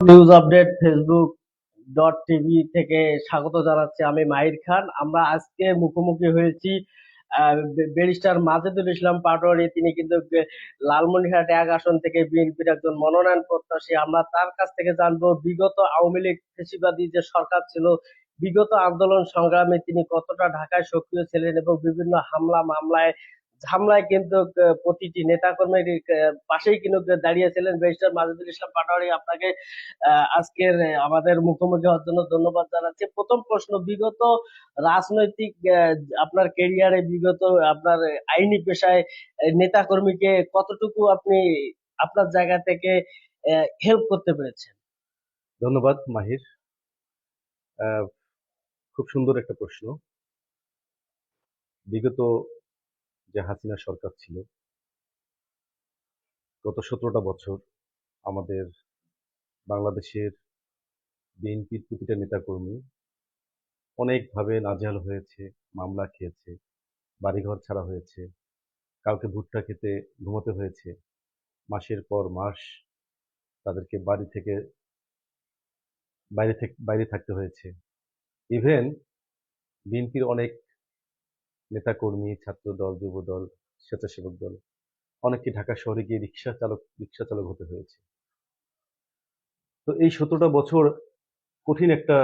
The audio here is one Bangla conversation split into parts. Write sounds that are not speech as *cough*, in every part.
News update Facebook dot TV থেকে স্বাগত জানাচ্ছি আমি মাহির খান। আমরা আজকে মুখোমুখি হয়েছি ব্যারিস্টার মাজেদুল ইসলাম পাটোয়ারি, তিনি কিন্তু লালমনিরহাট এক আসন থেকে বিএনপির একজন মনোনয়ন প্রত্যাশী। আমরা তার কাছ থেকে জানব, বিগত আওয়ামী লীগ ফেসিবাদী যে সরকার ছিল, বিগত আন্দোলন সংগ্রামে তিনি কতটা ঢাকায় সক্রিয় ছিলেন এবং বিভিন্ন হামলা মামলায় ঝামলায় কিন্তু প্রতিটি নেতাকর্মীর পাশেই কিন্তু দাঁড়িয়েছিলেন ব্যারিস্টার মাজেদুল ইসলাম পাটোয়ারি। আপনাকে আজকের আমাদের মুখোমুখি হওয়ার জন্য ধন্যবাদ জানাচ্ছি। প্রথম প্রশ্ন, বিগত রাজনৈতিক আপনার কেরিয়ারে বিগত আপনার আইনি পেশায় নেতা কর্মীকে কতটুকু আপনি আপনার জায়গা থেকে হেল্প করতে পেরেছেন? ধন্যবাদ, মাহির। খুব সুন্দর একটা প্রশ্ন। বিগত যে হাসিনা সরকার ছিল। গত সতেরোটা বছর আমাদের বাংলাদেশের বিএনপির প্রতিটা নেতাকর্মী অনেকভাবে নাজেহাল হয়েছে, মামলা খেয়েছে, বাড়িঘর ছাড়া হয়েছে, কাউকে ভুট্টা খেতে ঘুমাতে হয়েছে। মাসের পর মাস তাদেরকে বাড়ি থেকে, বাইরে থেকে, বাইরে থাকতে হয়েছে। ইভেন বিএনপির অনেক নেতাকর্মী, ছাত্র দল যুব দল স্বেচ্ছাসেবক দল, অনেককে ঢাকা শহরে গিয়ে রিক্সা চালক রিক্সা চালক হতে হয়েছে। তো এই সতেরোটা বছর কঠিন একটা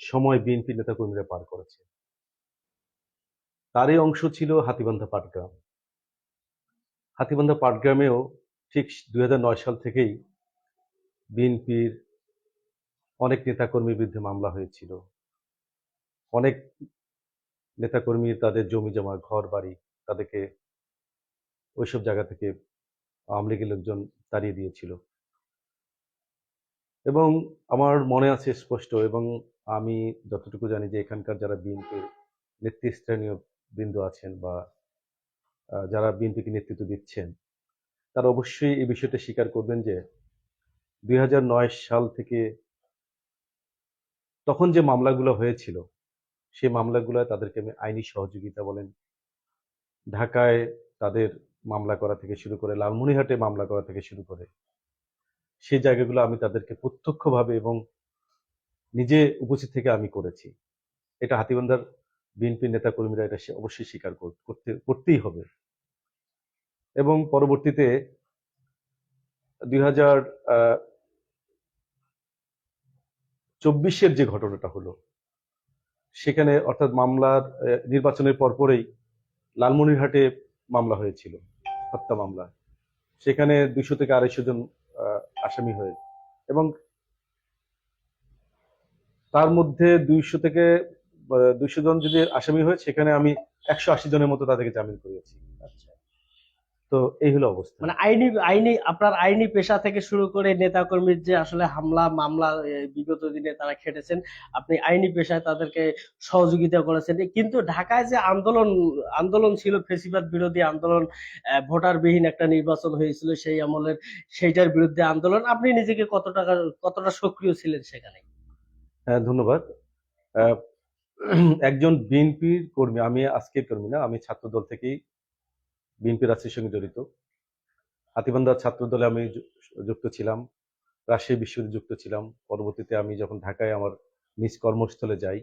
সময় বিএনপি নেতাকর্মীরা পার করেছে। তারই অংশ ছিল হাতিবান্ধা পাটগ্রাম। হাতিবান্ধা পাটগ্রামেও ঠিক দুই নয় সাল থেকেই বিএনপির অনেক নেতাকর্মীর বিরুদ্ধে মামলা হয়েছিল। অনেক নেতাকর্মী, তাদের জমি জমা ঘর বাড়ি তাদেরকে ওইসব জায়গা থেকে আওয়ামী লীগের লোকজন তাড়িয়ে দিয়েছিল। এবং আমার মনে আছে স্পষ্ট, এবং আমি যতটুকু জানি যে এখানকার যারা বিএনপির নেতৃস্থানীয় বৃন্দ আছেন বা যারা বিএনপিকে নেতৃত্ব দিচ্ছেন, তারা অবশ্যই এই বিষয়টা স্বীকার করবেন যে দুই হাজার নয় সাল থেকে তখন যে মামলাগুলো হয়েছিল সেই মামলাগুলোয় তাদেরকে আমি আইনি সহযোগিতা বলেন, ঢাকায় তাদের মামলা করা থেকে শুরু করে, লালমনিরহাটে মামলা করা থেকে শুরু করে সেই জায়গাগুলো আমি তাদেরকে প্রত্যক্ষভাবে এবং নিজে উপস্থিত থেকে আমি করেছি। এটা হাতিবান্ধার বিএনপি নেতা কর্মীরা এটা সে- অবশ্যই স্বীকার করতে, করতেই হবে। এবং পরবর্তীতে দুই হাজার চব্বিশের যে ঘটনাটা হলো সেখানে অর্থাৎ মামলার নির্বাচনের পরপরেই লালমনিরহাটে মামলা হয়েছিল, হত্যা মামলা। সেখানে দুইশো থেকে আড়াইশো জন আসামি হয়ে এবং তার মধ্যে দুইশো থেকে দুইশো জন যদি আসামি হয়ে, সেখানে আমি একশো আশি জনের মতো তাদেরকে জামিন করিয়েছি। আচ্ছা। তো এই হলো অবস্থা। মানে আইনি আইনি আপনার আইনি পেশা থেকে শুরু করে নেতাকর্মীর যে আসলে হামলা মামলা বিগত দিনে তারা খেটেছেন আপনি আইনি পেশায় তাদেরকে সহযোগিতা করেছেন। কিন্তু ঢাকায় যে আন্দোলন আন্দোলন ছিল ফেসিবাদ বিরোধী আন্দোলন ভোটারবিহীন একটা নির্বাচন হয়েছিল সেই আমলের সেইটার বিরুদ্ধে আন্দোলন আপনি নিজেকে কত টাকা কতটা সক্রিয় ছিলেন সেখানে? হ্যাঁ ধন্যবাদ। একজন বিএনপির কর্মী আমি আজকের কর্মী না আমি ছাত্রদল থেকেই বিএনপি রাজনীতির সঙ্গে জড়িত। হাতিবান্ধা ছাত্র দলে আমি যুক্ত ছিলাম। রাজশাহী বিশ্ববিদ্যালয়ে যুক্ত ছিলাম। পরবর্তীতে আমি যখন ঢাকায় আমার নিজ কর্মস্থলে যাই,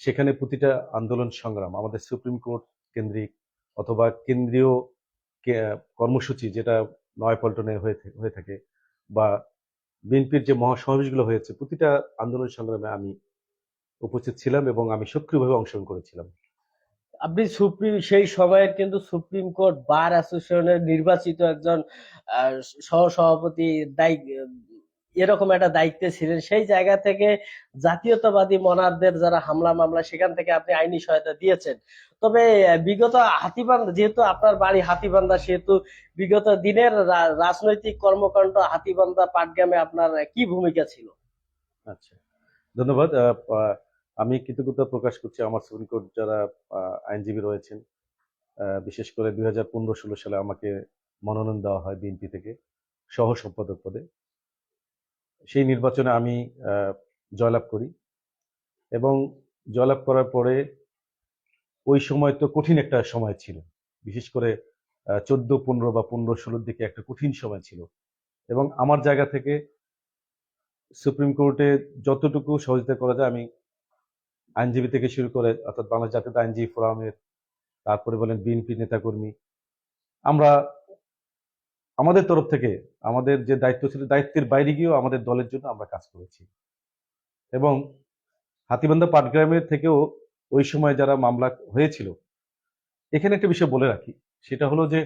সেখানে প্রতিটা আন্দোলন সংগ্রাম, আমাদের সুপ্রিম কোর্ট কেন্দ্রিক অথবা কেন্দ্রীয় কর্মসূচি যেটা নয়াপল্টনে হয়ে হয়ে থাকে বা বিএনপির যে মহাসমাবেশগুলো হয়েছে, প্রতিটা আন্দোলন সংগ্রামে আমি উপস্থিত ছিলাম এবং আমি সক্রিয়ভাবে অংশগ্রহণ করেছিলাম। আপনি সুপ্রিম, সেই সময়ের কিন্তু সুপ্রিম কোর্ট বার অ্যাসোসিয়েশনের নির্বাচিত একজন সহ সভাপতি এরকম একটা দায়িত্বে ছিলেন। সেই জায়গা থেকে জাতীয়তাবাদী মনারদের যারা হামলা মামলা, সেখান থেকে আপনি আইনি সহায়তা দিয়েছেন। তবে বিগত হাতিবান্ধা, যেহেতু আপনার বাড়ি হাতিবান্ধা, সেহেতু বিগত দিনের রাজনৈতিক কর্মকাণ্ড হাতিবান্ধা পাটগ্রামে আপনার কি ভূমিকা ছিল? আচ্ছা। ধন্যবাদ। আমি কৃতজ্ঞতা প্রকাশ করছি আমার সুপ্রিম কোর্ট যারা আইনজীবী রয়েছেন। বিশেষ করে দুই হাজার পনেরো ষোলো সালে আমাকে মনোনয়ন দেওয়া হয় বিএনপি থেকে সহ সম্পাদক পদে। সেই নির্বাচনে আমি জয়লাভ করি এবং জয়লাভ করার পরে ওই সময় তো কঠিন একটা সময় ছিল। বিশেষ করে চোদ্দ, পনেরো বা পনেরো ষোলোর দিকে একটা কঠিন সময় ছিল এবং আমার জায়গা থেকে সুপ্রিম কোর্টে যতটুকু সহযোগিতা করা যায় আমি আইনজীবী থেকে শুরু করে, অর্থাৎ বাংলাদেশ জাতীয় আইনজীবী ফোরামের, তারপরে বলেন বিএনপি নেতাকর্মী। আমরা, আমাদের তরফ থেকে, আমাদের যে দায়িত্ব ছিল, দায়িত্বের বাইরে গিয়েও আমাদের দলের জন্য আমরা কাজ করেছি। এবং হাতিবান্ধা পাটগ্রামের থেকেও ওই সময় যারা মামলা হয়েছিল, এখানে একটা বিষয় বলে রাখি। সেটা হলো যে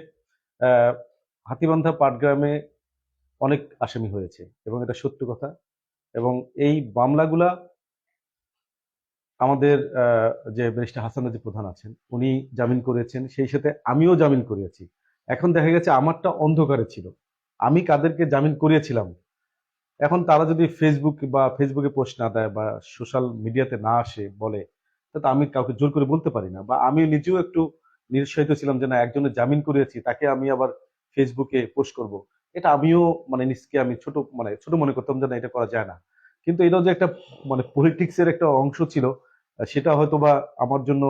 হাতিবান্ধা পাটগ্রামে অনেক আসামি হয়েছে, এবং এটা সত্য কথা। এবং এই মামলাগুলা আমাদের যে ব্যারিস্টার হাসান নাজিব প্রধান আছেন, উনি জামিন করেছেন, সেই সাথে আমিও জামিন করিয়েছি এখন দেখা গেছে আমারটা অন্ধকারে ছিল। আমি কাদেরকে জামিন করিয়েছিলাম? এখন তারা যদি ফেসবুক বা ফেসবুকে পোস্ট না দেয় বা সোশ্যাল মিডিয়াতে না আসে, বলে তাতে আমি কাউকে জোর করে বলতে পারি না। বা আমি নিজেও একটু নিরুৎসাহিত ছিলাম যে না, একজনের জামিন করিয়েছি, তাকে আমি আবার ফেসবুকে পোস্ট করব। এটা আমিও মানে নিজকে আমি ছোট মানে ছোট মনে করতাম যে না, এটা করা যায় না। কিন্তু এটা যে একটা মানে পলিটিক্স এর একটা অংশ ছিল সেটা হয়তো বা আমার জন্য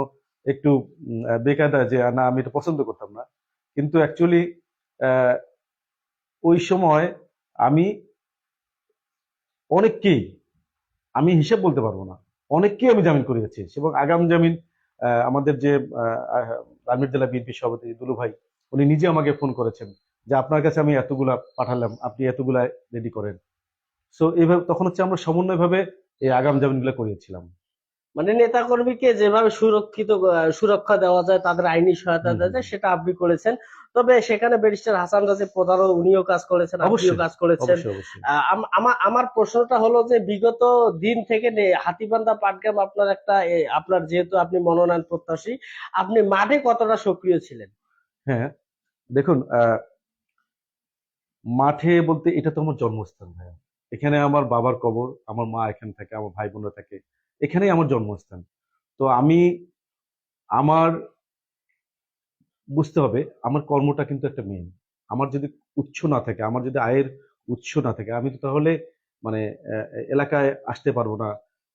একটু বেকায়দা যে, না, আমি এটা পছন্দ করতাম না। কিন্তু অ্যাকচুয়ালি ওই সময় আমি অনেককেই, আমি হিসেব বলতে পারব না, অনেককেই আমি জামিন করিয়েছি এবং আগাম জামিন আমাদের যে রাজমির জেলা বিএনপি সভাপতি দুলু ভাই, উনি নিজে আমাকে ফোন করেছেন যে, আপনার কাছে আমি এতগুলা পাঠালাম, আপনি এতগুলা রেডি করেন। সো এইভাবে তখন হচ্ছে আমরা সমন্বয়ভাবে এই আগাম জামিনগুলো করিয়েছিলাম। মানে নেতাকর্মীকে যেভাবে সুরক্ষিত সুরক্ষা দেওয়া যায় তাদের আইনি সহায়তা দেওয়া যায় সেটা আপনি করেছেন। তবে সেখানে ব্যারিস্টার হাসান রাজীব প্রধানও উনিও কাজ করেছেন আপনিও কাজ করেছেন। আমার আমার প্রশ্নটা হলো যে বিগত দিন থেকে হাতিবান্ধা পাটগ্রাম আপনার একটা আপনার যেহেতু আপনি মনোনয়ন প্রত্যাশী আপনি মাঠে কতটা সক্রিয় ছিলেন? হ্যাঁ দেখুন আহ, মাঠে বলতে এটা তো আমার জন্মস্থান ভাইয়া। এখানে আমার বাবার কবর আমার মা এখানে থাকে আমার ভাই বোনরা থাকে এখানেই আমার জন্মস্থান। তো আমি আমার বুঝতে হবে আমার কর্মটা কিন্তু একটা মেন আমার যদি উৎস না থাকে আমার যদি আয়ের উৎস না থাকে আমি তো তাহলে মানে এলাকায় আসতে পারব না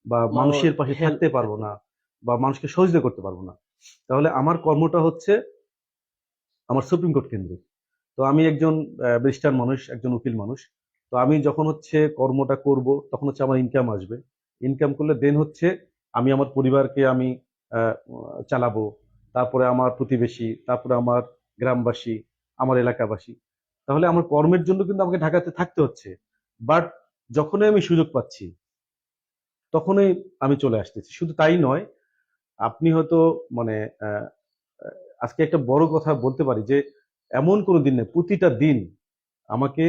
বা মানুষের পাশে থাকতে পারব না বা মানুষকে সহযোগিতা করতে পারব না। তাহলে আমার কর্মটা হচ্ছে আমার সুপ্রিম কোর্ট কেন্দ্রিক। তো আমি একজন ব্যারিস্টার মানুষ একজন উকিল মানুষ। তো আমি যখন হচ্ছে কর্মটা করব, তখন হচ্ছে আমার ইনকাম আসবে। ইনকাম করলে দেন হচ্ছে আমি আমার পরিবারকে আমি চালাবো। তারপরে আমার প্রতিবেশী, তারপরে আমার গ্রামবাসী, আমার এলাকাবাসী। তাহলে আমার কর্মের জন্য কিন্তু আমাকে ঢাকাতে থাকতে হচ্ছে। বাট যখনই আমি সুযোগ পাচ্ছি, তখনই আমি চলে আসতেছি। শুধু তাই নয়, আপনি হয়তো মানে আজকে একটা বড় কথা বলতে পারি যে, এমন কোনো দিন নেই, প্রতিটা দিন আমাকে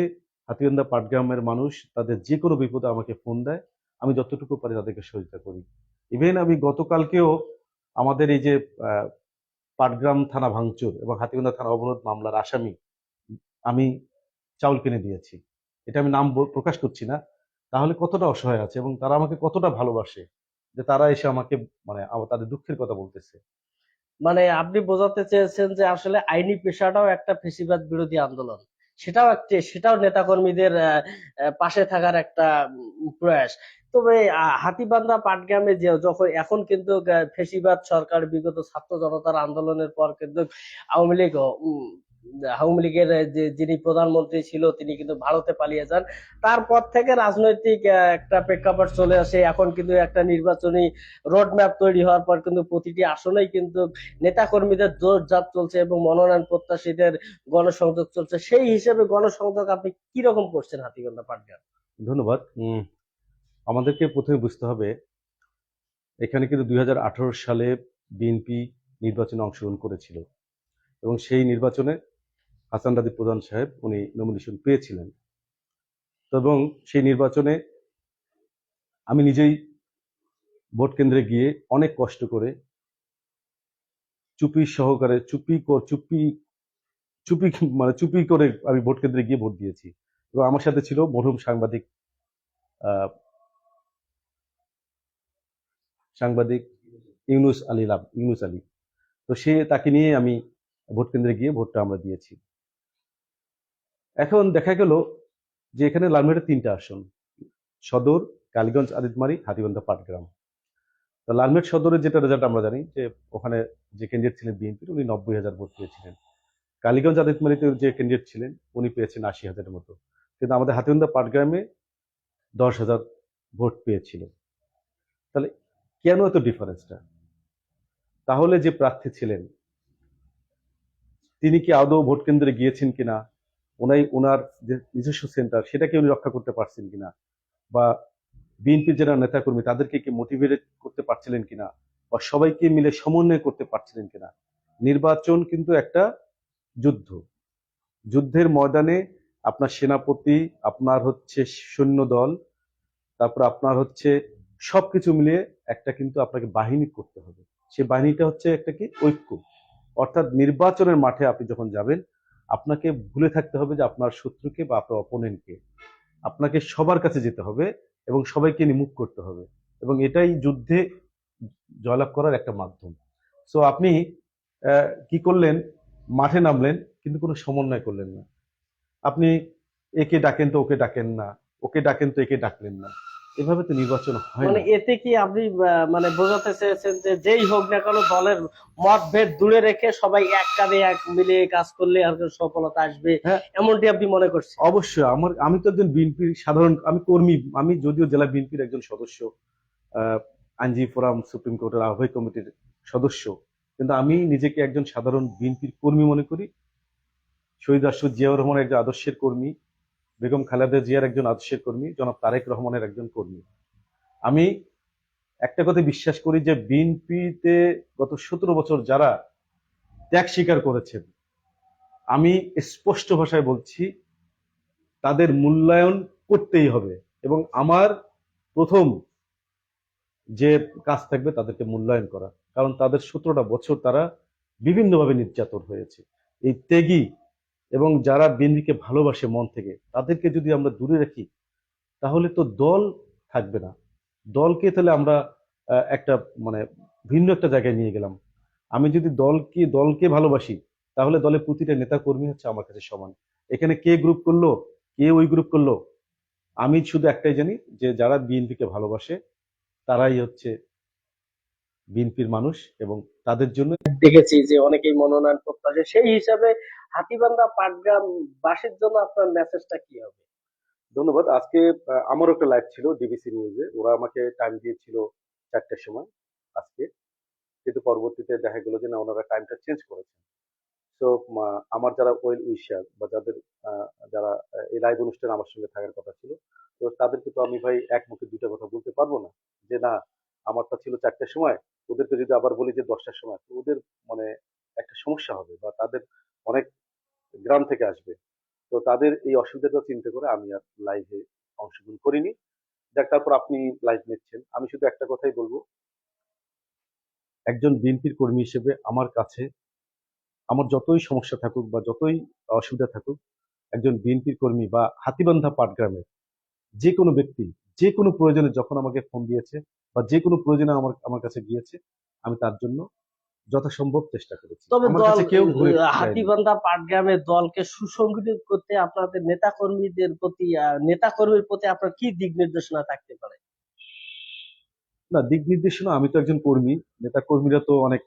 হাতিবান্ধা পাটগ্রামের মানুষ তাদের যে কোনো বিপদে আমাকে ফোন দেয়। আমি যতটুকু পারি তাদেরকে সহযোগিতা করি। ইভেন আমি গতকালকেও আমাদের এই যে পাটগ্রাম থানা ভাঙচুর এবং হাতিবান্ধা থানা অবরোধ মামলার আসামি আমি চাউল কিনে দিয়েছি। এটা আমি নাম প্রকাশ করছি না। তাহলে কতটা অসহায় আছে এবং তারা আমাকে কতটা ভালোবাসে যে তারা এসে আমাকে মানে তাদের দুঃখের কথা বলতেছে? মানে আপনি বোঝাতে চেয়েছেন যে আসলে আইনি পেশাটাও একটা ফেসিবাদ বিরোধী আন্দোলন। সেটাও একটি, সেটাও নেতাকর্মীদের পাশে থাকার একটা প্রয়াস। তবে হাতিবান্ধা পাটগ্রামে যে, যখন, এখন কিন্তু ফেসিবাদ সরকার, বিগত ছাত্র জনতার আন্দোলনের পর কিন্তু আওয়ামী লীগ আওয়ামী লীগের যিনি প্রধানমন্ত্রী ছিল, তিনি কিন্তু ভারতে পালিয়ে যান। তারপর থেকে রাজনৈতিক একটা প্রেক্ষাপট চলে আসে। এখন কিন্তু একটা নির্বাচনী রোড ম্যাপ তৈরি হওয়ার পর কিন্তু প্রতিটি আসনেই কিন্তু নেতাকর্মীদের জোর জাপ চলছে এবং মনোনয়ন প্রত্যাশীদের গণসংযোগ চলছে। সেই হিসেবে গণসংযোগ আপনি কি রকম করছেন, হাতিগন্ধা পাটগ্রাম? ধন্যবাদ। আমাদেরকে প্রথমে বুঝতে হবে, এখানে কিন্তু দুই হাজার আঠারো সালে বিএনপি নির্বাচনে অংশগ্রহণ করেছিল এবং সেই নির্বাচনে হাসান রাজি প্রধান সাহেব উনি নমিনেশন পেয়েছিলেন। এবং সেই নির্বাচনে আমি নিজেই ভোট কেন্দ্রে গিয়ে অনেক কষ্ট করে চুপি সহকারে, চুপি চুপি চুপি মানে চুপি করে আমি ভোট কেন্দ্রে গিয়ে ভোট দিয়েছি। এবং আমার সাথে ছিল মরহুম সাংবাদিক সাংবাদিক ইউনুস আলী লাভ ইউনুস আলী। তো সে তাকে নিয়ে আমি ভোট কেন্দ্রে গিয়ে ভোটটা আমরা দিয়েছি। এখন দেখা গেল যে এখানে লালমেটের তিনটা আসন। সদর, কালীগঞ্জ, আদিতমারি, হাতিবান্ধা, পাটগ্রাম। তো লালমেট সদরের যেটা রেজাল্ট আমরা জানি যে ওখানে যে ক্যান্ডিডেট ছিলেন বিএনপির, উনি নব্বই হাজার ভোট পেয়েছিলেন। কালীগঞ্জ, আদিতমারিতে যে ক্যান্ডিডেট ছিলেন, উনি পেয়েছেন আশি হাজারের মতো। কিন্তু আমাদের হাতিবান্ধা, পাটগ্রামে দশ হাজার ভোট পেয়েছিল তাহলে কেন এত ডিফারেন্সটা তাহলে যে প্রার্থী ছিলেন, তিনি কি আদৌ ভোট কেন্দ্রে গিয়েছেন কিনা? ওনাই ওনার যে নিজস্ব সেন্টার সেটাকে উনি রক্ষা করতে পারছেন কিনা? বা বিএনপির যারা নেতাকর্মী, তাদেরকে কি মোটিভেট করতে পারছিলেন কিনা? বা সবাইকে মিলে সমন্বয় করতে পারছিলেন কিনা? নির্বাচন কিন্তু একটা যুদ্ধ। যুদ্ধের ময়দানে আপনার সেনাপতি, আপনার হচ্ছে সৈন্য দল তারপর আপনার হচ্ছে সবকিছু মিলিয়ে একটা কিন্তু আপনাকে বাহিনী করতে হবে। সে বাহিনীটা হচ্ছে একটা কি? ঐক্য। অর্থাৎ নির্বাচনের মাঠে আপনি যখন যাবেন আপনাকে ভুলে থাকতে হবে যে আপনার শত্রুকে বা আপনার অপোনেন্টকে আপনাকে সবার কাছে যেতে হবে এবং সবাইকে নিমুখ করতে হবে। এবং এটাই যুদ্ধে জয়লাভ করার একটা মাধ্যম। সো আপনি কি করলেন? মাঠে নামলেন, কিন্তু কোনো সমন্বয় করলেন না। আপনি, একে ডাকেন তো ওকে ডাকেন না। ওকে ডাকেন তো একে ডাকলেন না। এভাবে তো নির্বাচন হয় মানে এতে কি আপনি মানে বোঝাতে চেয়েছেন যে যেই হোক না কেন দলের মতভেদ দূরে রেখে সবাই এক কাঁধে এক মিলে কাজ করলে আর সফলতা আসবে হ্যাঁ। এমনটি আপনি মনে করছেন? অবশ্যই আমার আমি তো একজন বিএনপির সাধারণ আমি কর্মী আমি যদিও জেলা বিএনপির একজন সদস্য আইনজীবী ফোরাম সুপ্রিম কোর্টের আহ্বায়ক কমিটির সদস্য কিন্তু আমি নিজেকে একজন সাধারণ বিএনপির কর্মী মনে করি। শহীদ রাষ্ট্র জিয়াউর রহমানের একজন আদর্শের কর্মী বেগম খালেদা জিয়ার একজন আদর্শের কর্মী, জনাব তারেক রহমানের একজন কর্মী। আমি একটা কথা বিশ্বাস করি যে বিএনপিতে গত সতেরো বছর যারা ত্যাগ স্বীকার করেছেন, আমি স্পষ্ট ভাষায় বলছি, তাদের মূল্যায়ন করতেই হবে এবং আমার প্রথম যে কাজ থাকবে তাদেরকে মূল্যায়ন করা। কারণ তাদের সতেরোটা বছর তারা বিভিন্নভাবে নির্যাতন হয়েছে। এই ত্যাগী এবং যারা বিএনপিকে ভালোবাসে মন থেকে, তাদেরকে যদি আমরা দূরে রাখি, তাহলে তো দল থাকবে না। দলকে তাহলে আমরা একটা মানে ভিন্ন একটা জায়গায় নিয়ে গেলাম। আমি যদি দলকে দলকে ভালোবাসি, তাহলে দলের প্রতিটা নেতা কর্মী হচ্ছে আমার কাছে সমান। এখানে কে গ্রুপ করল, কে ওই গ্রুপ করল? আমি শুধু একটাই জানি যে যারা বিএনপিকে ভালোবাসে, তারাই হচ্ছে বিএনপির মানুষ এবং তাদের জন্য দেখেছি যে অনেকেই মনোনয়ন প্রত্যাশী। সেই হিসাবে হাতিবান্ধা পাটগ্রাম বাসের জন্য আপনার মেসেজটা কি হবে? ধন্যবাদ। আজকে আমারও একটা লাইভ ছিল ডিবিসি নিউজে ওরা আমাকে টাইম দিয়েছিল চারটের সময় আজকে। কিন্তু পরবর্তীতে দেখা গেল যে না ওনারা টাইমটা চেঞ্জ করেছেন। তো আমার যারা ওয়েল উইশার বা যাদের আহ, যারা এই লাইভ অনুষ্ঠানে আমার সঙ্গে থাকার কথা ছিল তো তাদেরকে তো আমি ভাই এক মুখে দুইটা কথা বলতে পারব না। যে না আমারটা ছিল চারটের সময় ওদেরকে যদি আবার বলি যে দশটার সময়, তো ওদের মানে একটা সমস্যা হবে বা তাদের অনেক গ্রাম থেকে আসবে। তো তাদের এই অসুবিধাটা চিন্তা করে আমি আর লাইভে অংশগ্রহণ করিনি। যাক তারপর আপনি লাইভ নিচ্ছেন। আমি শুধু একটা কথাই বলব। একজন বিএনপির কর্মী হিসেবে আমার কাছে আমার যতই সমস্যা থাকুক বা যতই অসুবিধা থাকুক, একজন বিএনপির কর্মী বা হাতিবান্ধা পাটগ্রামের যে কোনো ব্যক্তি যে কোনো প্রয়োজনে যখন আমাকে ফোন দিয়েছে বা যে কোনো প্রয়োজনে আমার আমার কাছে গিয়েছে আমি তার জন্য যথাসম্ভব চেষ্টা করেছি তবে দল কেউ। হাতিবান্ধা পাটগ্রামের দলকে সুসংগঠিত করতে আপনাদের নেতা কর্মীদের প্রতি নেতা কর্মীর প্রতি আপনার কি দিক নির্দেশনা থাকতে পারে না দিক নির্দেশনা আমি তো একজন কর্মী নেতা কর্মীরা তো অনেক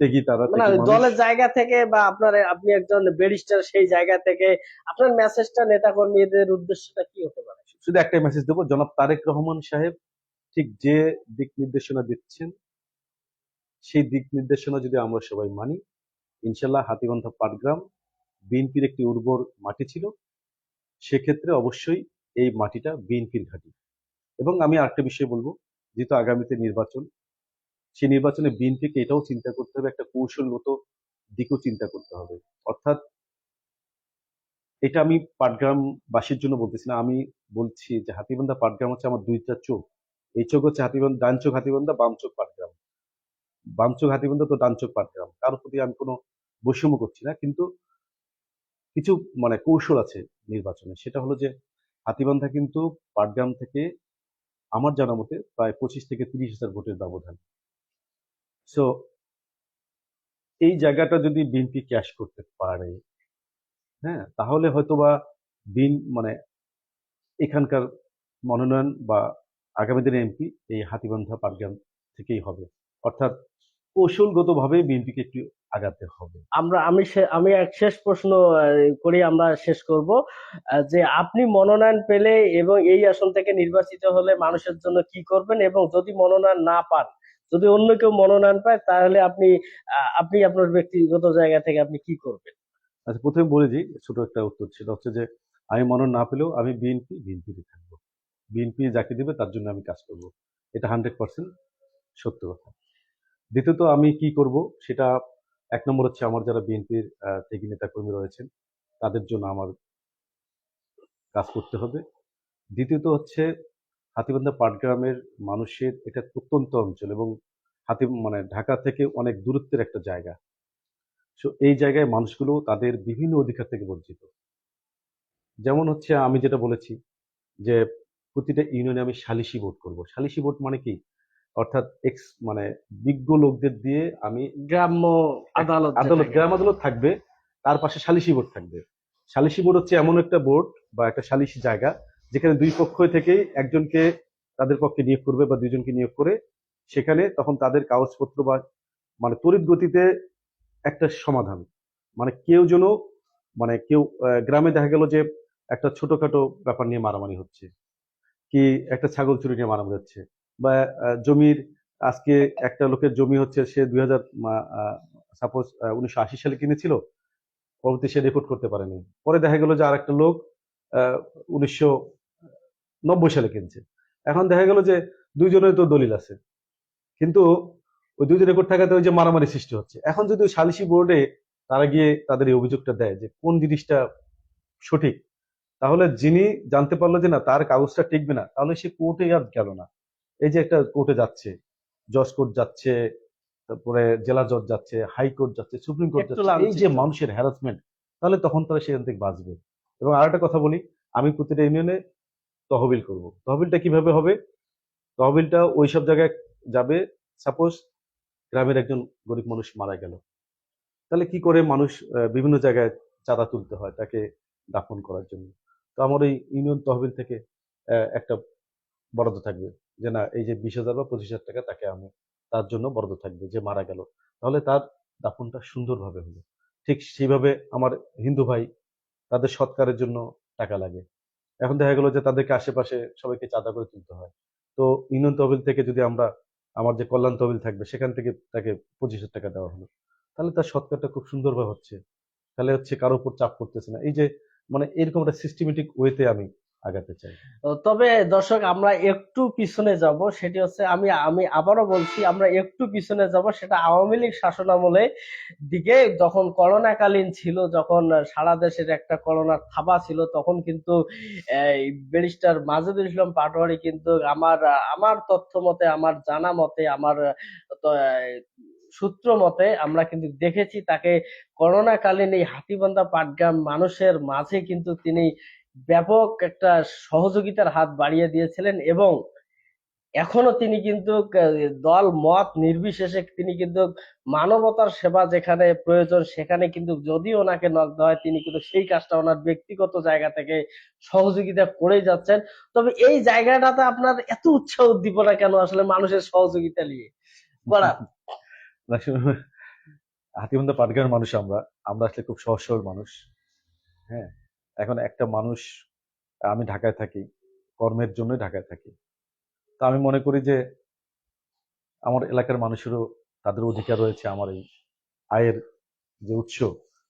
ত্যাগী তারা মানে। দলের জায়গা থেকে বা আপনার আপনি একজন ব্যারিস্টার সেই জায়গা থেকে আপনার মেসেজটা নেতা কর্মীদের উদ্দেশ্যটা কি হতে পারে শুধু একটাই মেসেজ দেবো জনাব তারেক রহমান সাহেব ঠিক যে দিক নির্দেশনা দিচ্ছেন সেই দিক নির্দেশনা যদি আমরা সবাই মানি ইনশাল্লাহ হাতিবান্ধা পাটগ্রাম বিএনপির একটি উর্বর মাটি ছিল সেক্ষেত্রে অবশ্যই এই মাটিটা বিএনপির ঘাঁটি এবং আমি আরেকটা বিষয় বলব যেহেতু আগামীতে নির্বাচন সেই নির্বাচনে বিএনপিকে এটাও চিন্তা করতে হবে, একটা কৌশলগত দিকও চিন্তা করতে হবে। অর্থাৎ এটা আমি পাটগ্রামবাসীর জন্য বলতেছি না, আমি বলছি যে হাতিবান্ধা পাটগ্রাম হচ্ছে আমার দুইটা চোখ। এই চোখ হচ্ছে হাতিবান্ধা, ডান চোখ হাতিবান্ধা, বাম চোখ পাটগ্রাম। বাম চোখ হাতিবান্ধা তো ডান চোখ পাটগ্রাম। তার প্রতি আমি কোনো বৈষম্য করছি না, কিন্তু কিছু মানে কৌশল আছে নির্বাচনে। সেটা হলো যে হাতিবান্ধা কিন্তু পাটগ্রাম থেকে আমার জানা মতে প্রায় পঁচিশ থেকে তিরিশ হাজার ভোটের ব্যবধান। সো এই জায়গাটা যদি বিএনপি ক্যাশ করতে পারে হ্যাঁ তাহলে হয়তোবা বিন মানে এখানকার মনোনয়ন বা আগামী দিনে এমপি এই হাতিবান্ধা পাটগ্রাম থেকেই হবে। অর্থাৎ কৌশলগতভাবে বিএনপিকে একটু আগাতে হবে। আমরা, আমি আমি এক শেষ প্রশ্ন করি আমরা শেষ করব যে আপনি মনোনয়ন পেলে এবং এই আসন থেকে নির্বাচিত হলে মানুষের জন্য কি করবেন এবং যদি মনোনয়ন না পান যদি অন্য কেউ মনোনয়ন পায়, তাহলে আপনি আপনি আপনার ব্যক্তিগত জায়গা থেকে আপনি কি করবেন? আচ্ছা প্রথমে বলে দিই, ছোট একটা উত্তর ছিল হচ্ছে যে, আমি মনোনয়ন না পেলেও আমি বিএনপি বিএনপিতে থাকব। বিএনপি যাকে দিবে তার জন্য আমি কাজ করব। এটা হান্ড্রেড পার্সেন্ট সত্য কথা। দ্বিতীয়ত, আমি কি করব? সেটা এক নম্বর হচ্ছে আমার যারা বিএনপির থেকে নেতা কর্মী রয়েছেন, তাদের জন্য আমার কাজ করতে হবে। দ্বিতীয়ত হচ্ছে হাতিবান্ধা পাটগ্রামের মানুষের এটা প্রত্যন্ত অঞ্চল এবং হাতি মানে ঢাকা থেকে অনেক দূরত্বের একটা জায়গা। সো এই জায়গায় মানুষগুলো তাদের বিভিন্ন অধিকার থেকে বঞ্চিত। যেমন হচ্ছে আমি যেটা বলেছি যে প্রতিটা ইউনিয়নে আমি সালিশি ভোট করব। সালিশি ভোট মানে কি? অর্থাৎ এক্স মানে বিজ্ঞ লোকদের দিয়ে আমি গ্রাম্য আদালত আদালত গ্রাম আদালত থাকবে তার পাশে সালিশি বোর্ড থাকবে। সালিশি বোর্ড হচ্ছে এমন একটা বোর্ড বা একটা সালিশি জায়গা যেখানে দুই পক্ষ থেকেই একজনকে তাদের পক্ষে নিয়োগ করবে বা দুইজনকে নিয়োগ করে, সেখানে তখন তাদের কাগজপত্র বা মানে তড়িৎ গতিতে একটা সমাধান। মানে কেউ যেন মানে কেউ গ্রামে দেখা গেল যে একটা ছোটখাটো ব্যাপার নিয়ে মারামারি হচ্ছে, কি একটা ছাগল চুরি নিয়ে মারামারি হচ্ছে, বা জমির আজকে একটা লোকের জমি হচ্ছে সে দুই হাজার সাপোজ উনিশশো আশি সালে কিনেছিল, পরবর্তী সে রেকর্ড করতে পারেনি। পরে দেখা গেল যে আর একটা লোক উনিশশো নব্বই সালে কিনছে। এখন দেখা গেল যে দুইজনের তো দলিল আছে। কিন্তু ওই দুইজন রেকর্ড থাকাতে ওই যে মারামারি সৃষ্টি হচ্ছে। এখন যদি সালিসি বোর্ডে তারা গিয়ে তাদের এই অভিযোগটা দেয় যে কোন জিনিসটা সঠিক তাহলে যিনি জানতে পারল যে না তার কাগজটা টিকবে না তাহলে সে কোর্টে আর গেল না। এই যে একটা কোর্টে যাচ্ছে জজ কোর্ট যাচ্ছে তারপরে জেলা জজ যাচ্ছে হাইকোর্ট যাচ্ছে সুপ্রিম কোর্ট যাচ্ছে এই। যে মানুষের হ্যারাসমেন্ট তাহলে তখন তারা সেখান থেকে বাঁচবে। এবং আর একটা কথা বলি আমি প্রতিটা ইউনিয়নে তহবিল করব। তহবিলটা কীভাবে হবে? তহবিলটা ওই সব জায়গায় যাবে। সাপোজ গ্রামের একজন গরিব মানুষ মারা গেল। তাহলে কি করে মানুষ বিভিন্ন জায়গায় চাঁদা তুলতে হয় তাকে দাফন করার জন্য? তো আমার এই ইউনিয়ন তহবিল থেকে একটা বরাদ্দ থাকবে যে না, এই যে বিশ হাজার বা পঁচিশ হাজার টাকা তাকে আমি তার জন্য বরাদ্দ থাকবে যে মারা গেল। তাহলে তার দাফনটা সুন্দরভাবে হলো। ঠিক সেইভাবে আমার হিন্দু ভাই তাদের সৎকারের জন্য টাকা লাগে। এখন দেখা গেলো যে তাদেরকে আশেপাশে সবাইকে চাঁদা করে তুলতে হয়। তো ইউনিয়ন তহবিল থেকে যদি আমরা, আমার যে কল্যাণ তহবিল থাকবে, সেখান থেকে তাকে পঁচিশ হাজার টাকা দেওয়া হলো। তাহলে তার সৎকারটা খুব সুন্দরভাবে হচ্ছে। তাহলে হচ্ছে কারোর উপর চাপ পড়তেছে না। এই যে মানে এরকম একটা সিস্টেমেটিক ওয়েতে আমি আগাতে চাই। তবে দর্শক, আমরা একটু পিছনে যাব, সেটি হচ্ছে আমি আমি আবারও বলছি, আমরা একটু পিছনে যাব, সেটা আওয়ামী লীগ শাসনামলে দিকে যখন করোনাকালীন ছিল, যখন সারা দেশের একটা করোনার থাবা ছিল, তখন কিন্তু ব্যারিস্টার মাজেদুল ইসলাম পাটোয়ারি কিন্তু আমার আমার তথ্য মতে, আমার জানা মতে, আমার সূত্র মতে আমরা কিন্তু দেখেছি, তাকে করোনাকালীন এই হাতিবান্ধা পাটগ্রাম মানুষের মাঝে কিন্তু তিনি ব্যাপক একটা সহযোগিতার হাত বাড়িয়ে দিয়েছিলেন এবং এখনও তিনি কিন্তু দল মত নির্বিশেষে তিনি কিন্তু মানবতার সেবা যেখানে প্রয়োজন সেখানে কিন্তু যদি ওনাকে নক হয় তিনি কিন্তু সেই কাজটা ওনার ব্যক্তিগত জায়গা থেকে সহযোগিতা করে যাচ্ছেন। তবে এই জায়গাটাতে আপনার এত উৎসাহ উদ্দীপনা কেন আসলে মানুষের সহযোগিতা নিয়ে? আসলে *laughs* হাতিবন্ধা পাটগ্রামের মানুষ আমরা আমরা আসলে খুব সহজ সরল মানুষ হ্যাঁ? এখন একটা মানুষ, আমি ঢাকায় থাকি, কর্মের জন্য ঢাকায় থাকি। তো আমি মনে করি যে, আমার এলাকার মানুষেরও তাদের অধিকার রয়েছে আমার এই আয়ের যে উৎস।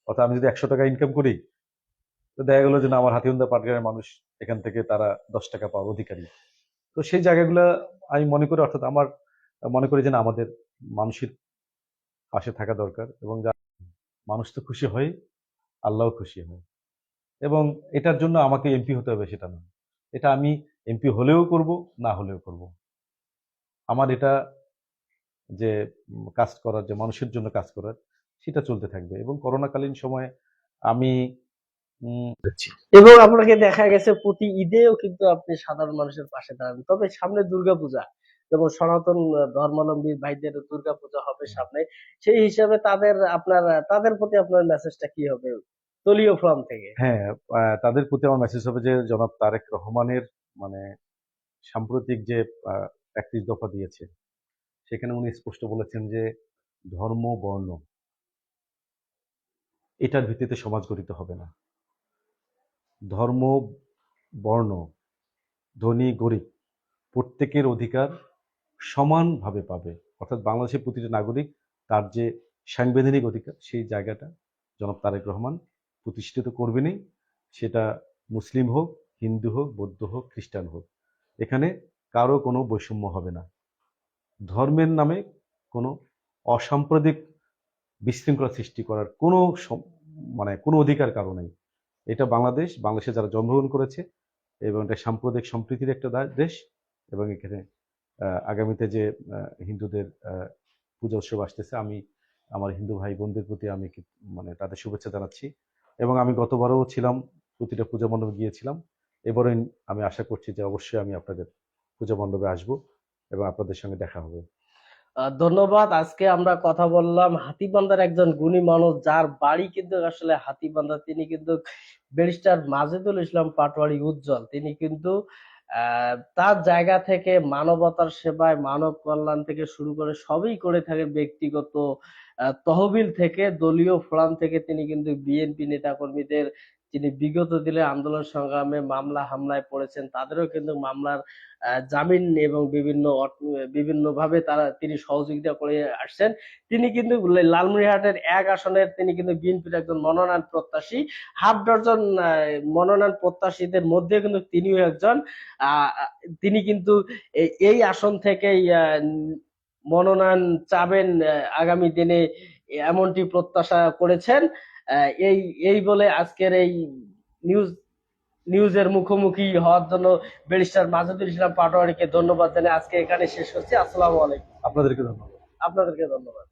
অর্থাৎ আমি যদি একশো টাকা ইনকাম করি, তো দেখা গেলো যে আমার হাতিবন্ধা পাটগ্রামের মানুষ এখান থেকে তারা দশ টাকা পাওয়ার অধিকারী। তো সেই জায়গাগুলো আমি মনে করি, অর্থাৎ আমার, মনে করি যে না, আমাদের মানুষের পাশে থাকা দরকার এবং যা, মানুষ তো খুশি হয়, আল্লাহও খুশি হয়। এবং এটার জন্য আমাকে এমপি হতে হবে সেটা নয়। এটা আমি এমপি হলেও করব না হলেও করব। আমার এটা যে কাজ করার যে মানুষের জন্য কাজ করার সেটা চলতে থাকবে এবং করোনাকালীন সময়ে আমি এবং আপনাকে দেখা গেছে প্রতি ঈদেও কিন্তু আপনি সাধারণ মানুষের পাশে দাঁড়ান। তবে সামনে দুর্গাপূজা যেমন সনাতন ধর্মাবলম্বী ভাইদের দুর্গাপূজা হবে সামনে। সেই হিসাবে তাদের আপনার তাদের প্রতি আপনার মেসেজটা কি হবে? দলীয় ফর্ম থেকে। হ্যাঁ তাদের প্রতি আমার মেসেজ হবে যে জনাব তারেক রহমানের মানে সাম্প্রতিক যে একত্রিশ দফা দিয়েছে, সেখানে উনি স্পষ্ট বলেছেন যে ধর্ম, বর্ণ, এটার ভিত্তিতে সমাজ গঠিত হবে না। ধর্ম, বর্ণ, ধনী, গরিব প্রত্যেকের অধিকার সমানভাবে পাবে। অর্থাৎ বাংলাদেশের প্রতিটি নাগরিক তার যে সাংবিধানিক অধিকার, সেই জায়গাটা জনাব তারেক রহমান প্রতিষ্ঠিত করবেনই। সেটা মুসলিম হোক, হিন্দু হোক, বৌদ্ধ হোক, খ্রিস্টান হোক। এখানে কারও কোনো বৈষম্য হবে না। ধর্মের নামে কোনো অসাম্প্রদায়িক বিশৃঙ্খলা সৃষ্টি করার কোনো মানে কোনো অধিকার কারও নেই। এটা বাংলাদেশ, বাংলাদেশে যারা জন্মগ্রহণ করেছে এবং এটা সাম্প্রদায়িক সম্প্রীতির একটা দেশ এবং এখানে আগামীতে যে হিন্দুদের পূজা উৎসব আসতেছে, আমি, আমার হিন্দু ভাই বোনদের প্রতি আমি মানে তাদের শুভেচ্ছা জানাচ্ছি। এবং আমি গতবারও ছিলাম, প্রতিটা পূজা মণ্ডপে গিয়েছিলাম। এবারে আমি আশা করছি যে অবশ্যই আমি আপনাদের পূজা মণ্ডপে আসব এবং আপনাদের সঙ্গে দেখা হবে। ধন্যবাদ। আজকে আমরা কথা বললাম হাতিবান্ধার একজন গুণী মানুষ, যার বাড়ি কিন্তু আসলে হাতিবান্ধা, তিনি কিন্তু ব্যারিস্টার মাজেদুল ইসলাম পাটোয়ারি উজ্জ্বল। তিনি কিন্তু তার জায়গা থেকে মানবতার সেবায়, মানব কল্যাণ থেকে শুরু করে সবই করে থাকেন ব্যক্তিগত তহবিল থেকে দলীয় ফোরাম থেকে তিনি কিন্তু বিএনপি নেতাকর্মীদের তিনি বিগত দিনে আন্দোলন সংগ্রামে মামলা হামলায় পড়েছেন তাদেরও কিন্তু মামলার জামিন এবং বিভিন্ন বিভিন্ন ভাবে তারা তিনি সহযোগিতা করে আসছেন। তিনি কিন্তু লালমনিরহাটের এক আসনের তিনি কিন্তু বিএনপির একজন মনোনয়ন প্রত্যাশী হাফ ডজন মনোনয়ন প্রত্যাশীদের মধ্যে কিন্তু তিনিও একজন। তিনি কিন্তু এই- আসন থেকেই আহ, মনোনয়ন চাবেন আগামী দিনে এমনটি প্রত্যাশা করেছেন। আহ, এই এই বলে আজকের এই নিউজ নিউজের মুখোমুখি হওয়ার জন্য ব্যারিস্টার মাজুদুল ইসলাম পাটোয়ারিকে ধন্যবাদ জানাই আজকে এখানে শেষ করছি। আসসালামু আলাইকুম। আপনাদেরকে ধন্যবাদ। আপনাদেরকে ধন্যবাদ।